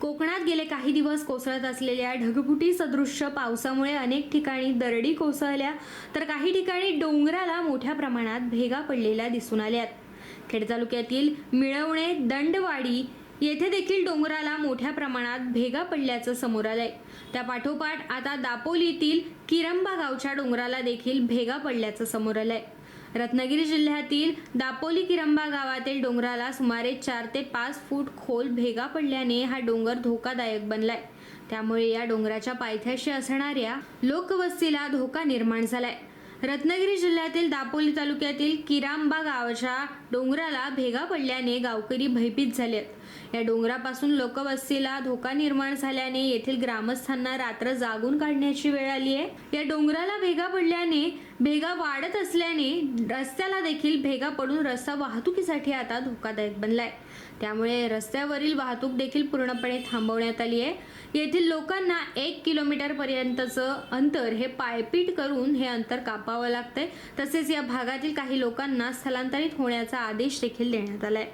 कोकणात गेले काही दिवस कोसळत असलेल्या ढगफुटी सदृश्य पावसामुळे अनेक ठिकाणी दरडी कोसळल्या तर काही ठिकाणी डोंगराला मोठ्या प्रमाणात भेगा पडलेल्या दिसून आल्यात. खेड तालुक्यातील मिळवणे दंडवाडी येथे देखील डोंगराला मोठ्या प्रमाणात भेगा पडल्याचं समोर आलंय. त्या पाठोपाठ आता दापोलीतील किरंबा गावच्या डोंगराला देखील भेगा पडल्याचं समोर आलंय. रत्नागिरी जिल्ह्यातील दापोली किरंबा गावातील डोंगराला सुमारे चार ते पाच फूट खोल भेगा पडल्याने हा डोंगर धोकादायक बनलाय. त्यामुळे या डोंगराच्या पायथ्याशी असणाऱ्या लोकवस्तीला धोका निर्माण झालाय. रत्नागिरी जिल्ह्यातील दापोली तालुक्यातील किरांबा गावाच्या डोंगराला भेगा पडल्याने गावकरी भयभीत झाले आहेत या डोंगरापासून लोकवस्तीला धोका निर्माण झाल्याने येथील ग्रामस्थांना रात्र जागून काढण्याची वेळ आली आहे या डोंगराला भेगा पडल्याने भेगा वाढत असल्याने रस्त्याला देखील भेगा पडून रस्ता वाहतुकीसाठी आता धोकादायक बनलाय. त्यामुळे रस्त्यावरील वाहतूक देखील पूर्णपणे थांबवण्यात आली आहे. येथील लोकांना एक किलोमीटर पर्यंतचं अंतर हे पायपीट करून हे अंतर कापावं लागतंय. तसेच या भागातील काही लोकांना स्थलांतरित होण्याचा आदेश देखील देण्यात आलाय.